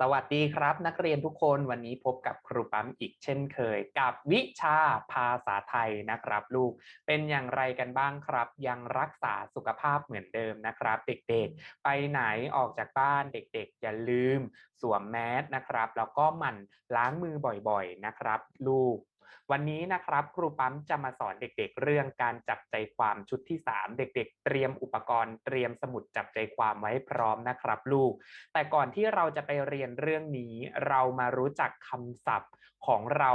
สวัสดีครับนักเรียนทุกคนวันนี้พบกับครูปั๊มอีกเช่นเคย กับวิชาภาษาไทยนะครับ ลูกเป็นอย่างไรกันบ้างครับ ยังรักษาสุขภาพเหมือนเดิมนะครับ เด็กๆ ไปไหนออกจากบ้านเด็กๆ อย่าลืมสวมแมสนะครับ แล้วก็หมั่นล้างมือบ่อยๆนะครับ ลูก วันนี้นะครับครูปั๊มจะมาสอนเด็กๆ เรื่องการจับใจความชุดที่ 3 เด็กๆ เตรียมอุปกรณ์เตรียมสมุดจับใจความไว้พร้อมนะครับลูก แต่ก่อนที่เราจะไปเรียนเรื่องนี้ เรามารู้จักคำศัพท์ของเรา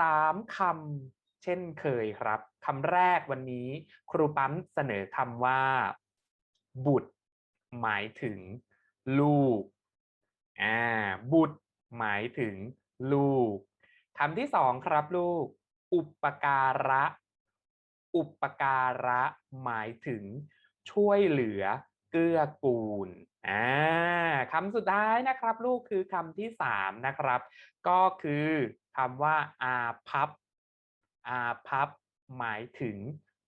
สามคำเช่นเคยครับคำแรกวันนี้ ครูปั๊มเสนอคำว่า บุตร หมายถึง ลูกอ่าบุตร หมายถึง ลูก คำที่สองครับลูก อุปการะ อุปการะหมายถึงช่วยเหลือเกื้อกูลอ่าคำสุดท้ายนะครับ ลูกคือคำที่สามนะครับ ก็คือคำว่า อาพับ อาพับ หมายถึง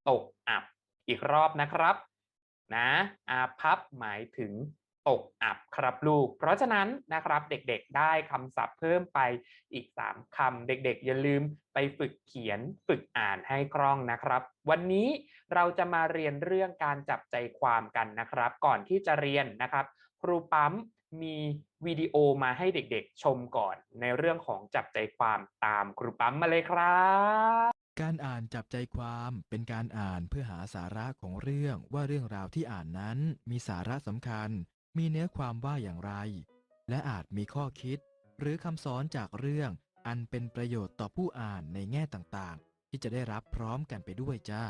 ตกอับ อีกรอบนะครับ นะ อาพับหมายถึง ตกอับครับลูก เพราะฉะนั้นนะครับเด็กๆได้คำศัพท์เพิ่มไปอีก 3คำเด็กๆ อย่าลืมไปฝึกเขียนฝึกอ่านให้คล่องนะครับ วันนี้เราจะมาเรียนเรื่องการจับใจความกันนะครับ ก่อนที่จะเรียนนะครับ ครูปั๊มมีวิดีโอมาให้เด็กๆ ชมก่อนในเรื่องของจับใจความตามครูปั๊มมาเลยครับ การอ่านจับใจความเป็นการอ่านเพื่อหาสาระของเรื่องว่าเรื่องราวที่อ่านนั้นมีสาระสำคัญ มีเนื้อความว่าอย่างไร และอาจมีข้อคิด หรือคำสอนจากเรื่องอันเป็นประโยชน์ต่อผู้อ่านในแง่ต่างๆ ที่จะได้รับพร้อมกันไปด้วยจ้า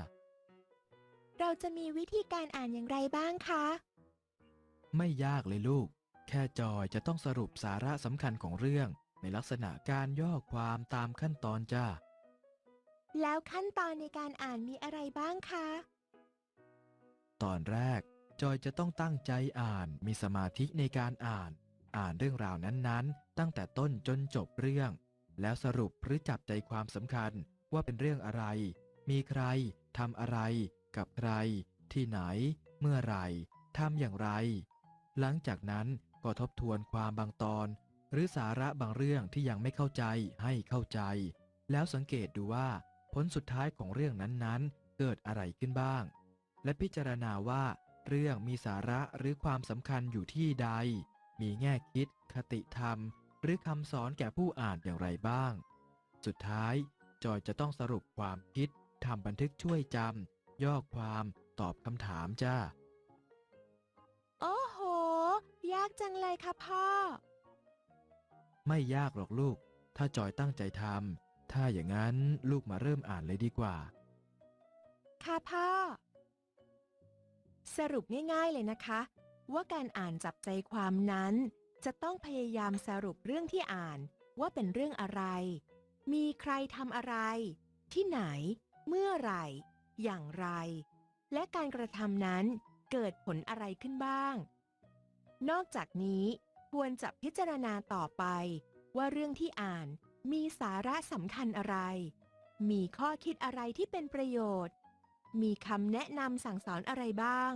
เราจะมีวิธีการอ่านอย่างไรบ้างคะ ไม่ยากเลยลูก แค่จอยจะต้องสรุปสาระสำคัญของเรื่อง ในลักษณะการย่อความตามขั้นตอนจ้า แล้วขั้นตอนในการอ่านมีอะไรบ้างคะ ตอนแรก จอยจะต้องตั้งใจอ่าน มีสมาธิในการอ่าน อ่านเรื่องราวนั้นๆ ตั้งแต่ต้นจนจบเรื่อง แล้วสรุปหรือจับใจความสำคัญว่าเป็นเรื่องอะไร มีใครทำอะไร กับใคร ที่ไหน เมื่อไหร่ทำอย่างไร หลังจากนั้นก็ทบทวนความบางตอน หรือสาระบางเรื่องที่ยังไม่เข้าใจให้เข้าใจ แล้วสังเกตดูว่า ผลสุดท้ายของเรื่องนั้นๆ เกิดอะไรขึ้นบ้าง และพิจารณาว่า เรื่องมีสาระหรือความสำคัญอยู่ที่ใด มีแง่คิด คติธรรม หรือคำสอนแก่ผู้อ่านอย่างไรบ้าง สุดท้าย จอยจะต้องสรุปความคิดทำบันทึกช่วยจำย่อความตอบคำถามจ้าโอ้โห ยากจังเลยค่ะพ่อ ไม่ยากหรอกลูก ถ้าจอยตั้งใจทำถ้าอย่างนั้นลูกมาเริ่มอ่านเลยดีกว่า ค่ะพ่อ สรุปง่ายๆเลยนะคะ ว่าการอ่านจับใจความนั้น จะต้องพยายามสรุปเรื่องที่อ่าน ว่าเป็นเรื่องอะไร มีใครทำอะไร ที่ไหน เมื่อไหร่ อย่างไร และการกระทำนั้นเกิดผลอะไรขึ้นบ้าง นอกจากนี้ควรจะพิจารณาต่อไป ว่าเรื่องที่อ่านมีสาระสำคัญอะไร มีข้อคิดอะไรที่เป็นประโยชน์ มีคำแนะนำสั่งสอนอะไรบ้าง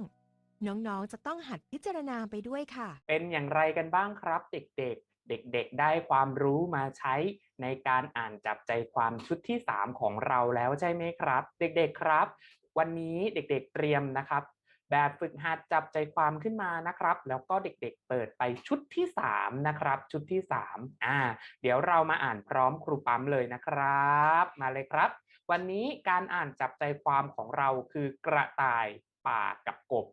น้องๆ จะต้องหัดพิจารณาไปด้วยค่ะ เป็นอย่างไรกันบ้างครับ เด็กๆ เด็กๆ ได้ความรู้มาใช้ในการอ่านจับใจความชุดที่ 3 ของเราแล้วใช่ไหมครับ เด็กๆครับ วันนี้เด็กๆเตรียมนะครับ แบบฝึกหัดจับใจความขึ้นมานะครับ แล้วก็เด็กๆ เปิดไปชุดที่ 3 นะครับ ชุดที่ 3 อ่า เดี๋ยวเรามาอ่านพร้อมครูปั๊มเลยนะครับ มาเลยครับ วันนี้การอ่านจับใจความของเราคือกระต่ายป่ากับกบ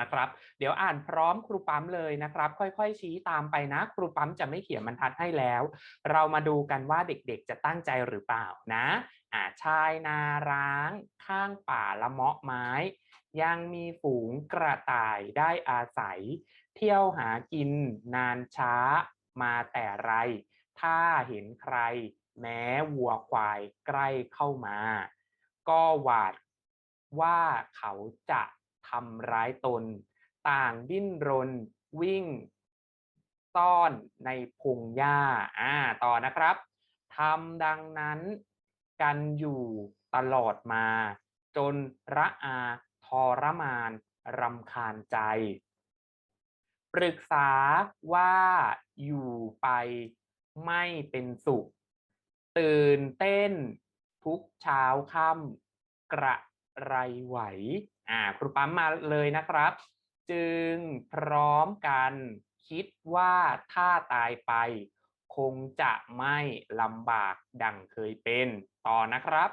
นะครับเดี๋ยวอ่านพร้อมครูปั๊มเลยนะครับ ค่อยๆ ชี้ตามไปนะ ครูปั๊มจะไม่เขียนบรรทัดให้แล้ว เรามาดูกันว่าเด็กๆจะตั้งใจหรือเปล่านะอ่าชายนาร้าง ข้างป่าละเมาะไม้ ยังมีฝูงกระต่ายได้อาศัย เที่ยวหากินนานช้ามาแต่ไร ถ้าเห็นใครแม้วัวควายใกล้เข้ามา ก็หวาดว่าเขาจะทำร้ายตน ต่างดิ้นรนวิ่งซ่อนในพงหญ้าอ่าต่อนะครับทำดังนั้นกันอยู่ตลอดมา จนระอาทรมานรำคาญใจ ปรึกษาว่าอยู่ไป ไม่เป็นสุข ตื่นเต้น ทุกเช้าค่ำกระไรไหวอ่าครูปั๊มมาเลยนะครับ จึงพร้อมกันคิดว่าถ้าตายไป คงจะไม่ลำบากดังเคยเป็น ต่อนะครับ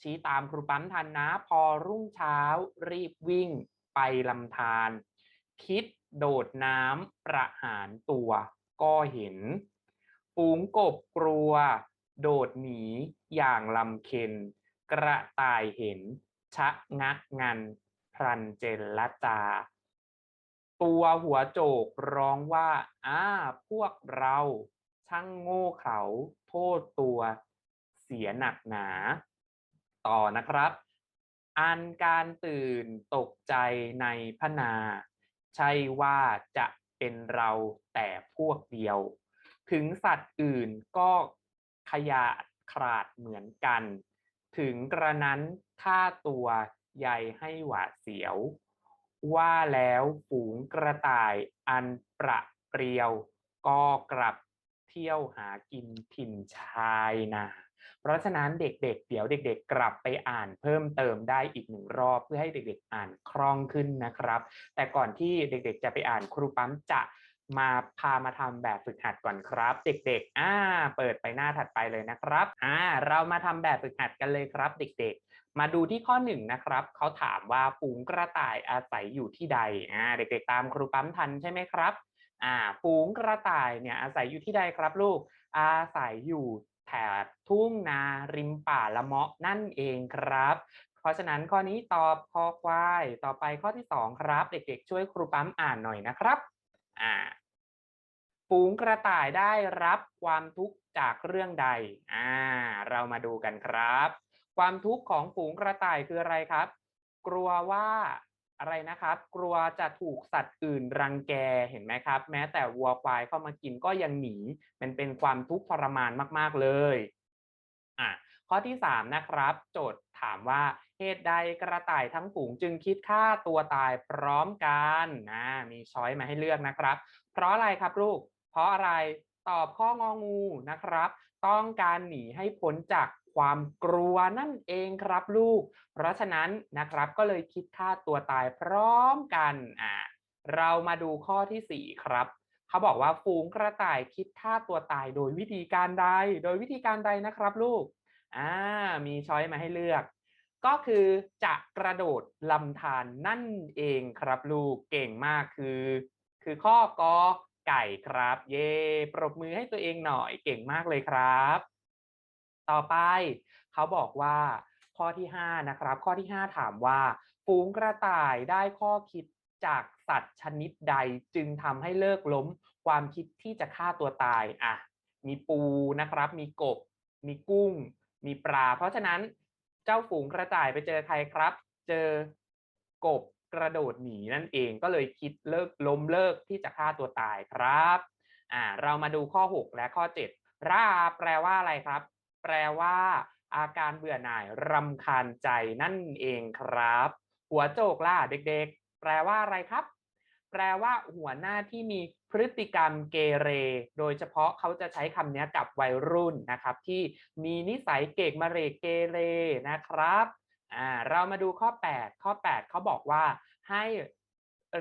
ชี้ตามครูปั๊มทันนะ พอรุ่งเช้ารีบวิ่งไปลำธารคิดโดดน้ำประหารตัวก็เห็น ฝูงกบกลัว โดดหนีอย่างลำเค็น กระต่ายเห็น ชะงักงัน พรันเจนละจา ตัวหัวโจกร้องว่า อ้า พวกเรา ช่างโง่เขา โทษตัว เสียหนักหนา ต่อนะครับ อันการตื่นตกใจในพนา ใช่ว่าจะเป็นเราแต่พวกเดียว ถึงสัตว์อื่นก็ขยาดขราดเหมือนกัน ถึงกระนั้นฆ่าตัวใยให้หวาดเสียว ว่าแล้วฝูงกระต่ายอันประเปรียว ก็กลับเที่ยวหากินถิ่นชายนาเพราะฉะนั้นเด็กๆเดี๋ยวเด็ก ๆ กลับไปอ่านเพิ่มเติมได้อีกหนึ่งรอบเพื่อให้เด็ก ๆ อ่านคล่องขึ้นนะครับ แต่ก่อนที่เด็ก ๆ จะไปอ่านครูปั๊มจะ มาพามาทำแบบฝึกหัดก่อนครับ เด็กๆ อ่า เปิดไปหน้าถัดไปเลยนะครับ อ่า เรามาทำแบบฝึกหัดกันเลยครับ เด็กๆ มาดูที่ข้อหนึ่งนะครับเขาถามว่าฝูงกระต่ายอาศัยอยู่ที่ใด อ่า เด็กๆ ตามครูปั๊มทันใช่ไหมครับ อ่า ฝูงกระต่ายเนี่ยอาศัยอยู่ที่ใดครับลูก อาศัยอยู่แถบทุ่งนาริมป่าละเมาะนั่นเองครับ เพราะฉะนั้นข้อนี้ตอบคอควาย ต่อไปข้อที่สองครับ เด็กๆ ช่วยครูปั๊มอ่านหน่อยนะครับ อ่าฝูงกระต่ายได้รับความทุกข์จากเรื่องใด อ่า เรามาดูกันครับ ความทุกข์ของฝูงกระต่ายคืออะไรครับ กลัวว่าอะไรนะครับ กลัวจะถูกสัตว์อื่นรังแก เห็นไหมครับ แม้แต่วัวควายเข้ามากินก็ยังหนี มันเป็นความทุกข์ทรมานมาก ๆ เลย อะ ข้อที่สามนะครับ โจทย์ถามว่า เหตุใดกระต่ายทั้งฝูงจึงคิดฆ่าตัวตายพร้อมกันนะมีช้อยมาให้เลือกนะครับ เพราะอะไรครับลูก เพราะอะไรตอบข้ององูนะครับ ต้องการหนีให้พ้นจากความกลัวนั่นเองครับลูก เพราะฉะนั้นนะครับก็เลยคิดฆ่าตัวตายพร้อมกันอ่าเรามาดูข้อที่สี่ครับ เขาบอกว่าฝูงกระต่ายคิดฆ่าตัวตายโดยวิธีการใด โดยวิธีการใดนะครับลูกอ่ามีช้อยมาให้เลือก ก็คือจะกระโดดลำธารนั่นเองครับลูกเก่งมากคือ คือข้อกอไก่ครับ เย่ปรบมือให้ตัวเองหน่อยเก่งมากเลยครับ ต่อไป เขาบอกว่า ข้อที่ห้านะครับ ข้อที่ห้าถามว่า ฝูงกระต่ายได้ข้อคิดจากสัตว์ชนิดใดจึงทำให้เลิกล้มความคิดที่จะฆ่าตัวตายอะมีปูนะครับ มีกบ มีกุ้ง มีปลา เพราะฉะนั้น เจ้าฝูงกระต่ายไปเจอใครครับ เจอกบกระโดดหนีนั่นเองก็เลยคิดเลิกล้มเลิกที่จะฆ่าตัวตายครับอ่าเรามาดูข้อ 6 และข้อ 7 ราแปลว่าอะไรครับ แปลว่าอาการเบื่อหน่ายรำคาญใจนั่นเองครับ หัวโจกล่ะเด็กๆ แปลว่าอะไรครับ แปลว่าหัวหน้าที่มีพฤติกรรมเกเร โดยเฉพาะเขาจะใช้คำนี้กับวัยรุ่นนะครับ ที่มีนิสัยเกกมาเรกเกเรนะครับอ่าเรามาดูข้อ 8 ข้อ 8เขาบอกว่าให้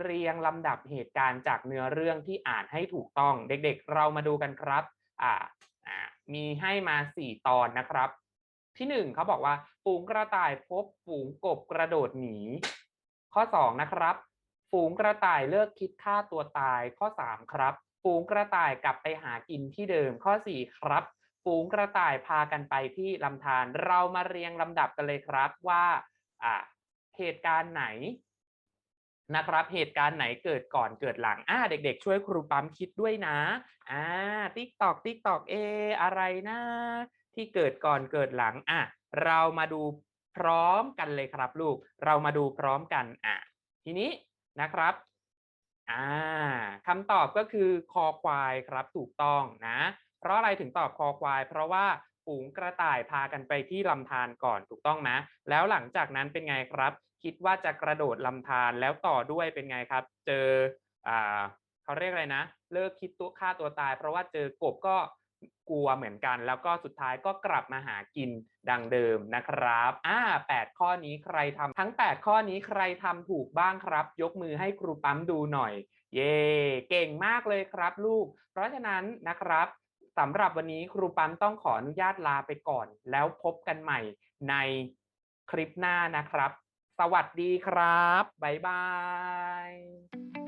เรียงลำดับเหตุการณ์จากเนื้อเรื่องที่อ่านให้ถูกต้องเด็กๆ เรามาดูกันครับอ่าอ่ามีให้มา 4 ตอนนะครับ ที่ 1เขาบอกว่าฝูงกระต่ายพบฝูงกบกระโดดหนีข้อ 2 นะครับ ฝูงกระต่ายเลิกคิดฆ่าตัวตายข้อ 3 ครับ ฝูงกระต่ายกลับไปหากินที่เดิมข้อ 4 ครับ ฝูงกระต่ายพากันไปที่ลำธารเรามาเรียงลำดับกันเลยครับว่าอ่าเหตุการณ์ไหนนะครับ เหตุการณ์ไหนเกิดก่อนเกิดหลังอ่าเด็ก ๆ ช่วยครูปั๊มคิดด้วยนะอ่าติ๊กตอกติ๊กตอกเออะไรนะ ที่เกิดก่อนเกิดหลังอะเรามาดูพร้อมกันเลยครับลูก เรามาดูพร้อมกันอะทีนี้ นะครับอ่าคำตอบก็คือคอควายครับถูกต้องนะ เพราะอะไรถึงตอบคอควาย เพราะว่าฝูงกระต่ายพากันไปที่ลำธารก่อนถูกต้องไหมแล้วหลังจากนั้นเป็นไงครับ คิดว่าจะกระโดดลำธารแล้วต่อด้วยเป็นไงครับ เจออ่าเขาเรียกอะไรนะ เลิกคิดตัวฆ่าตัวตาย เพราะว่าเจอกบก็ กลัวเหมือนกัน แล้วก็สุดท้ายก็กลับมาหากินดังเดิมนะครับ อ่าแปดข้อนี้ใครทำทั้ง 8 ข้อนี้ใครทำถูกบ้างครับ ยกมือให้ครูปั๊มดูหน่อย เย่เก่งมากเลยครับลูก เพราะฉะนั้นนะครับสำหรับวันนี้ครูปั๊มต้องขออนุญาตลาไปก่อน แล้วพบกันใหม่ในคลิปหน้านะครับ สวัสดีครับ บ๊ายบาย